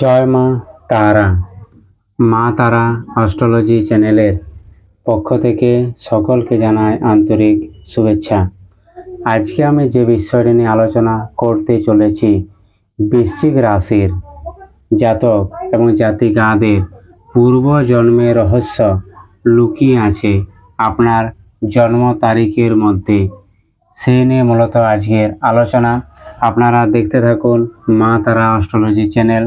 জয় মা তারা। মা তারা অস্ট্রোলজি চ্যানেলের পক্ষ থেকে সকলকে জানাই আন্তরিক শুভেচ্ছা। আজকে আমি যে বিষয়টি নিয়ে আলোচনা করতে চলেছি, বৃশ্চিক রাশির জাতক এবং জাতিকাদের পূর্ব জন্মের রহস্য লুকিয়ে আছে আপনার জন্ম তারিখের মধ্যে। সেই নিয়ে মূলত আজকের আলোচনা। আপনারা দেখতে থাকুন মা তারা অস্ট্রোলজি চ্যানেল।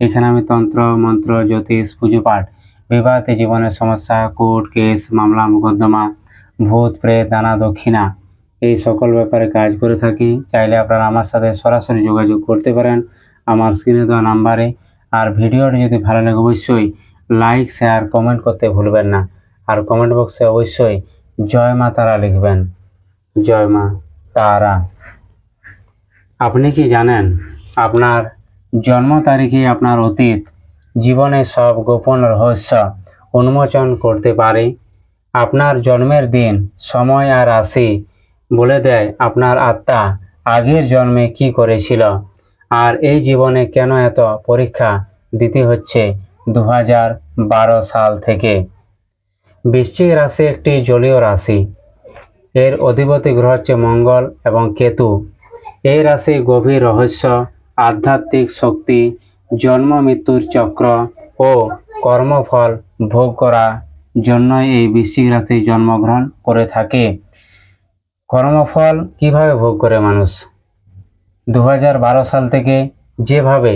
এখানে আমি তন্ত্র, মন্ত্র, জ্যোতিষ, পুজো পাঠ, বিবাহিত জীবনের সমস্যা, কোর্ট কেস, মামলা, মোকদ্দমা, ভূত, প্রেত দানা দক্ষিণা, এই সকল ব্যাপারে কাজ করে থাকি। চাইলে আপনারা আমার সাথে সরাসরি যোগাযোগ করতে পারেন আমার স্ক্রিনে দেওয়া নাম্বারে। আর ভিডিওটি যদি ভালো লাগে অবশ্যই লাইক, শেয়ার, কমেন্ট করতে ভুলবেন না। আর কমেন্ট বক্সে অবশ্যই জয় মা তারা লিখবেন। জয় মা তারা। আপনি কি জানেন আপনার জন্ম তারিখে আপনার অতীত জীবনের সব গোপন রহস্য উন্মোচন করতে পারে। আপনার জন্মের দিন, সময় আর রাশি বলে দেয় আপনার আত্মা, আগের জন্মে কি করেছিল? আর এই জীবনে কেন এত পরীক্ষা দিতে হচ্ছে দু সাল থেকে? বৃশ্চিক রাশি একটি জলীয় রাশি। এর অধিপতি গ্রহ হচ্ছে মঙ্গল এবং কেতু। এই রাশি গভীর রহস্য আধ্যাত্মিক শক্তি, জন্ম মৃত্যুর চক্র ও কর্মফল ভোগ করা জন্য এই বৃশ্চিক রাশি জন্মগ্রহণ করে থাকে। কর্মফল কীভাবে ভোগ করে মানুষ? দু হাজার বারো সাল থেকে যেভাবে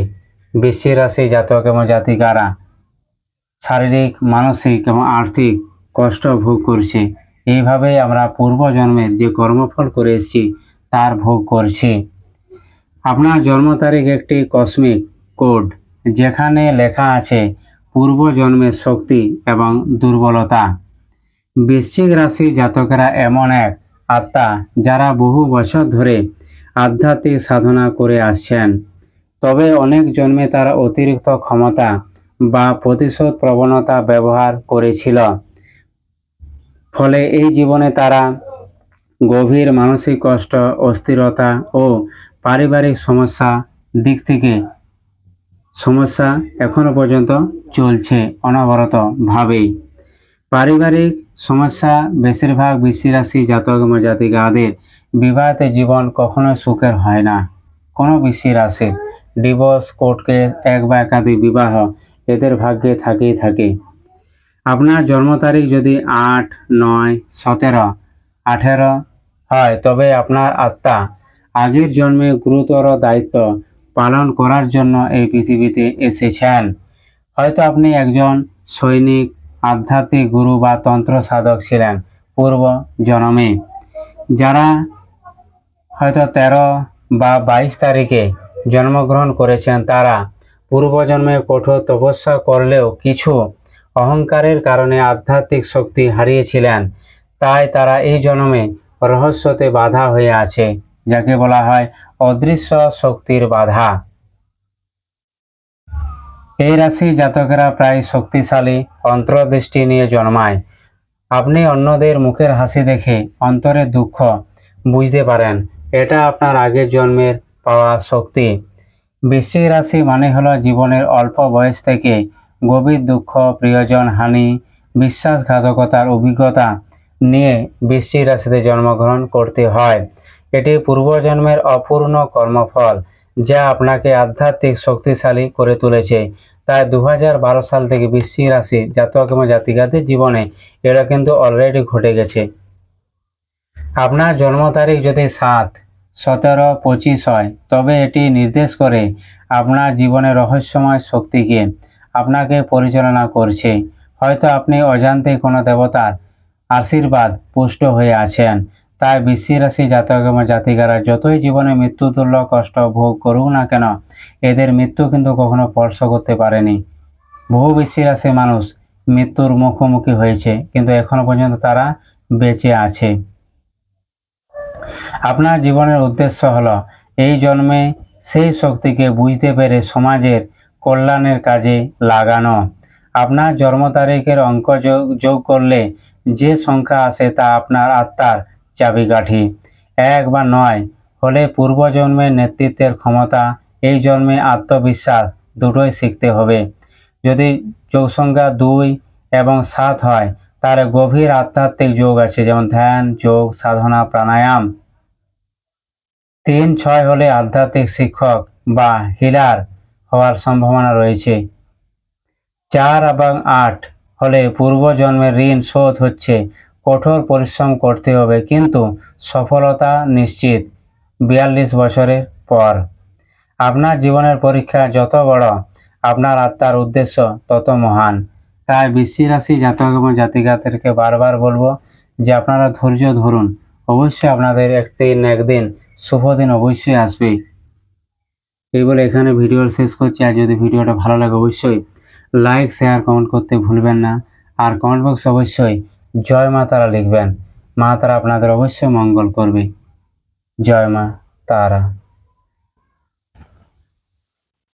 বৃশ্চিক রাশি জাতক এবং জাতিকারা শারীরিক, মানসিক এবং আর্থিক কষ্ট ভোগ করছে, এইভাবেই আমরা পূর্বজন্মের যে কর্মফল করে এসেছি, তার ভোগ করছি। আপনার জন্ম তারিখ একটি কসমিক কোড যেখানে লেখা আছে পূর্বজন্মের শক্তি এবং দুর্বলতা। বৃশ্চিক রাশি জাতকেরা এমন এক আত্মা যারা বহু বছর ধরে আধ্যাত্মিক সাধনা করে আসছেন। তবে অনেক জন্মে তারা অতিরিক্ত ক্ষমতা বা প্রতিশোধ প্রবণতা ব্যবহার করেছিল। ফলে এই জীবনে তারা গভীর মানসিক কষ্ট, অস্থিরতা ও পারিবারিক সমস্যা দিক থেকে সমস্যা এখনও পর্যন্ত চলছে অনবরতভাবেই পারিবারিক সমস্যা বেশিরভাগ বৃষ্টি রাশি জাতক এবং জাতিকাদের বিবাহিত জীবন কখনো সুখের হয় না। কোনো বৃষ্টি রাশির ডিভোর্স কোর্ট কেস এক বা একাধিক বিবাহ এদের ভাগ্যে থাকেই থাকে। আপনার জন্ম তারিখ যদি আট, নয়, সতেরো, আঠেরো হয়, তবে আপনার আত্মা আগের জন্মে গুরুতর দায়িত্ব পালন করার জন্য এই পৃথিবীতে এসেছেন। হয়তো আপনি একজন সৈনিক, আধ্যাত্মিক গুরু বা তন্ত্র সাধক ছিলেন পূর্ব জন্মে। যারা হয়তো তেরো বা বাইশ তারিখে জন্মগ্রহণ করেছেন, তারা পূর্বজন্মে কঠোর তপস্যা করলেও কিছু অহংকারের কারণে আধ্যাত্মিক শক্তি হারিয়েছিলেন, তাই তারা এই জন্মে রহস্যতে বাধা হয়ে আছে। যাকে বলা হয় অদৃশ্য শক্তির বাধা। এই রাশি জাতকেরা প্রায় শক্তিশালী, অন্তর্দৃষ্টি নিয়ে জন্মায়। আপনি অন্যদের মুখের হাসি দেখে অন্তরের দুঃখ বুঝতে পারেন, এটা আপনার আগের জন্মের পাওয়া শক্তি। বৃশ্চিক রাশি মানে হলো জীবনের অল্প বয়স থেকে গভীর দুঃখ, প্রিয়জন, হানি, বিশ্বাসঘাতকতার অভিজ্ঞতা নিয়ে বৃশ্চিক রাশিতে জন্মগ্রহণ করতে হয়। এটি পূর্বজন্মের অপূর্ণ কর্মফল, যা আপনাকে আধ্যাত্মিক শক্তিশালী করে তুলেছে। তাই দু সাল থেকে বৃশ্চিক রাশি জাতক এবং জাতিকাদের জীবনে এটা কিন্তু অলরেডি ঘটে গেছে। আপনার জন্ম তারিখ যদি সাত, সতেরো, পঁচিশ হয়, তবে এটি নির্দেশ করে আপনার জীবনের রহস্যময় শক্তিকে আপনাকে পরিচালনা করছে। হয়তো আপনি অজান্তে কোনো দেবতার আশীর্বাদ পুষ্ট হয়ে আছেন। তাই বৃশ্চিক রাশি জাতক এবং জাতিকারা যতই জীবনে মৃত্যুতুল্য কষ্ট ভোগ করুক না কেন, এদের মৃত্যু কিন্তু কখনো স্পর্শ করতে পারেনি। বহু বৃশ্চিক রাশির মানুষ মৃত্যুর মুখোমুখি হয়েছে, কিন্তু এখনও পর্যন্ত তারা বেঁচে আছে। আপনার জীবনের উদ্দেশ্য হলো, এই জন্মে সেই শক্তিকে বুঝতে পেরে সমাজের কল্যাণের কাজে লাগানো। আপনার জন্ম তারিখের অঙ্ক যোগ যোগ করলে যে সংখ্যা আসে তা আপনার আত্মার চাবিকাঠি। এক বা নয় হলে পূর্বজন্মের নেতৃত্বের ক্ষমতা, এই জন্মে আত্মবিশ্বাস দুটোই শিখতে হবে। যদি যোগ সংখ্যা দুই এবং সাত হয় তার গভীর আধ্যাত্মিক যোগ আছে, যেমন ধ্যান, যোগ, সাধনা, প্রাণায়াম। তিন, ছয় হলে আধ্যাত্মিক শিক্ষক বা হিলার হওয়ার সম্ভাবনা রয়েছে। চার এবং আট হলে পূর্বজন্মের ঋণ শোধ হচ্ছে কঠোর পরিশ্রম করতে হবে, কিন্তু সফলতা নিশ্চিত। বিয়াল্লিশ বছরের পর। আপনার জীবনের পরীক্ষা যত বড়, আপনার আত্মার উদ্দেশ্য তত মহান। তাই বৃশ্চিক রাশি জাতক এবং জাতিকাদেরকে বারবার বলব যে আপনারা ধৈর্য ধরুন। অবশ্যই আপনাদের একদিন একদিন শুভ দিন অবশ্যই আসবে এই বলে এখানে ভিডিও শেষ করছি। আর যদি ভিডিওটা ভালো লাগে অবশ্যই লাইক, শেয়ার, কমেন্ট করতে ভুলবেন না। আর কমেন্ট বক্স অবশ্যই জয় মা তারা লিখবেন। মা তারা আপনাদের অবশ্যই মঙ্গল করবে। জয় মা তারা।